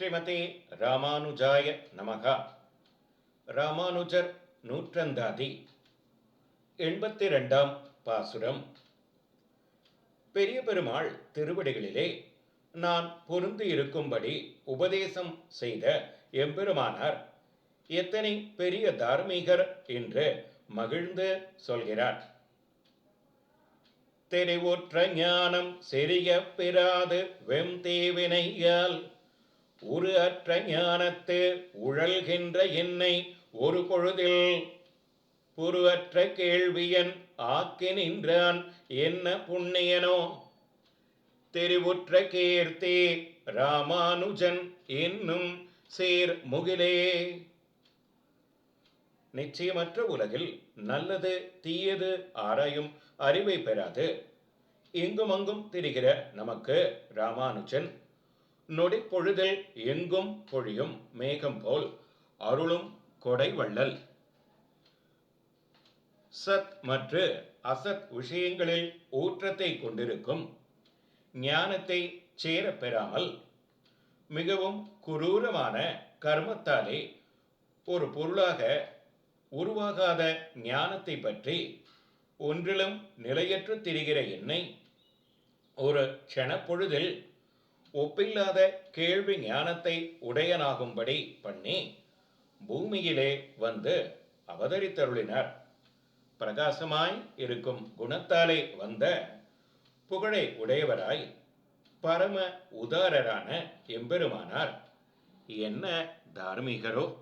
ஸ்ரீமதி ராமானுஜாய நமகா. ராமானுஜர் நூற்றந்தாதி எண்பத்தி ரெண்டாம் பாசுரம். பெரிய பெருமாள் திருவடிகளிலே நான் பொருந்து இருக்கும்படி உபதேசம் செய்த எம்பெருமானார் எத்தனை பெரிய தார்மீகர் என்று மகிழ்ந்து சொல்கிறார். தெரிவுற்ற ஞானம் செறிய பெறாது வெம் தேவினையால் உரு அற்ற ஞானத்து உழல்கின்ற என்னை ஒரு பொழுதில் புருவற்ற கேள்வியன் ஆக்கி நின்றான். என்ன புண்ணியனோ? தெரிவுற்ற கீர்த்தி ராமானுஜன் என்னும் சேர் முகிலே நிச்சயமற்ற உலகில் நல்லது தீயது ஆராயும் அறிவை பெறாது. இங்கும் அங்கும் திரிகிற நமக்கு ராமானுஜன் நொடி பொழுதில் எங்கும் பொழியும் மேகம் போல் அருளும் கொடை வள்ளல். சத் மற்றும் அசத் விஷயங்களில் ஊற்றத்தை கொண்டிருக்கும் ஞானத்தை சேரப் பெறாமல் மிகவும் குரூரமான கர்மத்தாலே ஒரு பொருளாக உருவாகாத ஞானத்தை பற்றி ஒன்றிலும் நிலையற்று திரிகிற என்னை ஒரு க்ஷணப்பொழுதில் ஒப்பில்லாத கேள்வி ஞானத்தை உடையனாகும்படி பண்ணி பூமியிலே வந்து அவதரித்தருளினார். பிரகாசமாய் இருக்கும் குணத்தாலே வந்த புகழை உடையவராய் பரம உதாரரான எம்பெருமானார். என்ன தார்மீகரோ?